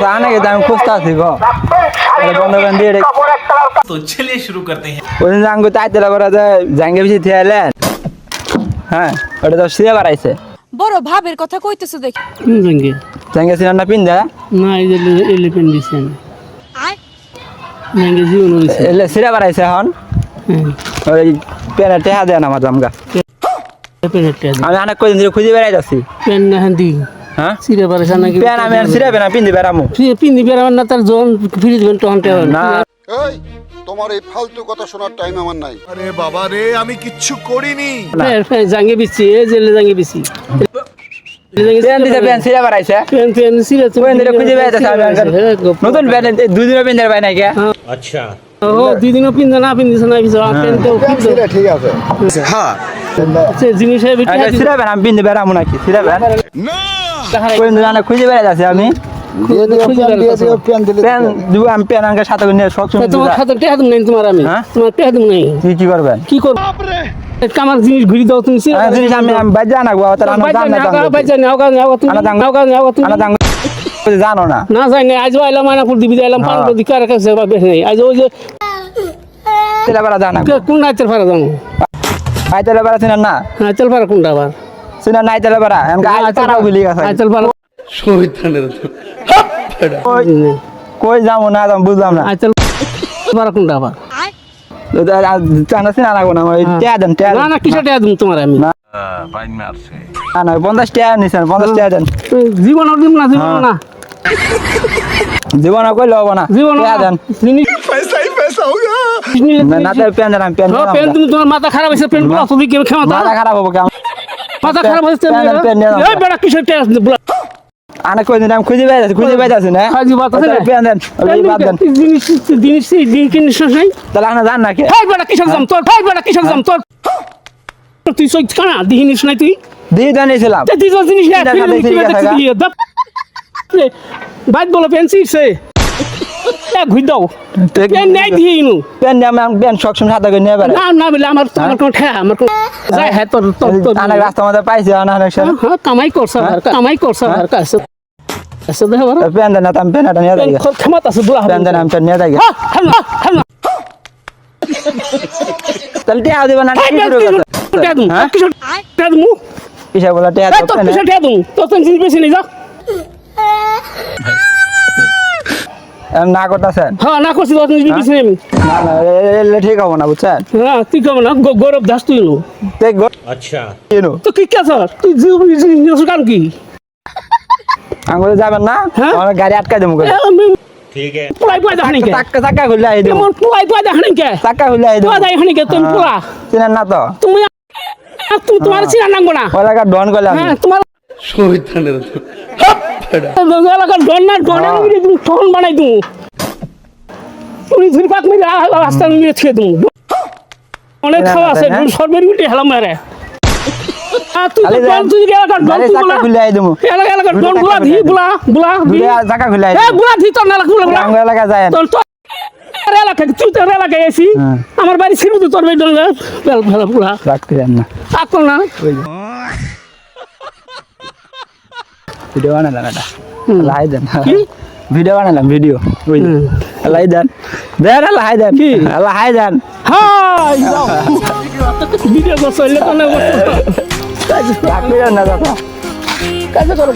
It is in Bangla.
চাচা আনে কিন্তু আমি খুঁজতে আছি গো এটা বন্ধ করে দিয়ে রে तो चलिए शुरू करते हैं ওই দিন আঙ্গু তাইতে করা যায় জাঙ্গে বেশি থেকে এলেন হ্যাঁ ওটা তো সিয়ে বাড়াইছে বড় ভাবের কথা কইতেছো দেখি কোন সঙ্গে জাঙ্গে সিনার না পিন দেয় না এই যে এলিফেন্ট দিচ্ছে সঙ্গে জীবন হয়েছে এলে সিরে বাড়াইছে এখন ওই পেনে টেহা দেয় না আমার জামগা আমি অনেক কদিন ধরে খুঁজে বেড়াই যাচ্ছি পেন না হান্দি হ্যাঁ? সিরে পারেছে নাকি আমি আর সিরে পিন্দি না তার জন ফিরে দেবেন তখন না। এই তোমার এই ফালতু কথা শোনার টাইম আমার নাই। আরে বাবা রে আমি কিচ্ছু করিনি। জাঙ্গে বিচ্ছি এই জেলে জাঙ্গে বিচ্ছি পেন দিতে পেন সিরে বাড়াইছে। পেন পেন সিরে কদিন ধরে খুঁজে বেড়াই যাচ্ছে আমি আর- নতুন পেন দুই দিনের পেন দেয় নাই কে? ও দুই দিনও না পিন্দিছে না পিছে পেন তো সেটা ঠিক আছে। সে জিনিস আগে সিরে আমি পিন দিবে নাকি সিরে পেন কদিন ধরে অনেক খুঁজে যাচ্ছি আমি। দিও হ্যাঁ? জিনিস ঘুরি তুমি না। না জানো না না আজ আইলাম মানাপুর দিবি আইলাম পান হ্যাঁ। দিকার কাছে বেশ নাই। আজ ওই যে তেলে বেড়া জানা কে- কোন নাইতের ফারা যাব আই তেলে বেড়া চিনেন না? নাইতের ফারা কোনটা আবার? শুনা নাই তাহলে পারা পারাও ভুলি গেছে কই যাব না যাব বুঝলাম না। আইতাল পারা কোনটা আবার চানাসি না লাগবো না ওই টেয়া দেন টেয়া না না কিসে টেয়া দেন তোমার আমি? না। না পঞ্চাশ টেয়া নিছেন পঞ্চাশ টেয়া দেন। জীবন দিম না জীবন না। জীবন কই লব না জীবন টেয়া দেন। পয়সাই পয়সা হোগা না না পেন দেন পেন তুমি তোমার মাথা খারাপ হইছে পেন পুরা তুমি কেমন মাথা খারাপ হব কেমন মাথা খারাপ দেন, নাও। এই বেটা কিসের টেয়া আনে কই দিন আমি খুঁজে পাইতাছি খুঁজে পাইতাছি না? কাজী বাত আছে না? পেন দেন ওই বাদ দেন। জিনিস জিনিস জিনিস জিনিস নাই? তাহলে আপনি জান নাকি? হাই বেটা কিসের জাম? তোর হাই বেটা কিসের জাম? তোর তুই সই কানা দিহিনিস নাই তুই? দিয়ে জানিয়েছিলাম তে দিস জিনিস না দাপ বাইক বলো পেন্সি সে ঘুই দাও। পেন নাই দিয়ে ইনু। পেন আমি পেন সবসময় হাতে করে বেড়াই। না না বলে আমার আমার কোন ঠেয়া আমার কোন যাই হ্যাঁ তোর তোর তোর অনেক রাস্তার মধ্যে পাইছি অনেক হ্যাঁ, হ্যাঁ, কামাই করছ আর কামাই করছ আর কাছে। আছে দেখো বড় পেন দেন না তো আমি পেনটা নিয়ে যাই। ক্ষমতা আছে বুড়া পেন দেন আমি পেন নিয়ে যাই। হ্যাঁ হ্যাঁ হ্যাঁ তাহলে টিয়া দিবেন না কি শুরু করছে? টেয়া দুম হ্যাঁ? কিসের দুম কিসে বলে টিয়া তো পেন টেয়া দুম তো জিনিস বেশি নেই যা। এম না করতেছেন? হ্যাঁ না করছি জিনিস বেশি আমি না না এলে ঠিক হব না বুঝছেন? হ্যাঁ তুই কেমন না গৌরব দাস তুই নো আচ্ছা। কেন। তো কি কে স্যার তুই কারণ কি? আঙ্গুলে যাবেন না? হ্যাঁ? আমার গাড়ি আটকাই দেবো এ, আমি পুলাই পুলাই দেখানি কে? চাক্কা চাক্কা খুললে আই দেবো। কেমন পুলাই পুলাই দেখানি কে? চাক্কা খুললে আই দেবো। পুলাই দেখানি কে তুমি পুলা? চিনেন না তো? তুমি তুমি তোমার চিনা নাঙ্গো না ডন হ্যাঁ তোমার না ডন হ্যাঁ। মিলে তুমি ঠন বানাই তুমি তুমি ধুরি মিলে রাস্তা মিলে ছেড়ে তুমি অনেক খাওয়া আছে? সর্বের মারে এলাকার এলাকার এসি হ্যাঁ। আমার বাড়ি ছিল তো তোর বুলা রাখতে যান না আকো না ভিডিও বানালাম এটা লাই দেন কি? ভিডিও বানালাম ভিডিও ওই লাই দেন দেন লাই দেন কি লাই দেন হাই ভিডিও করছ না কাজে করো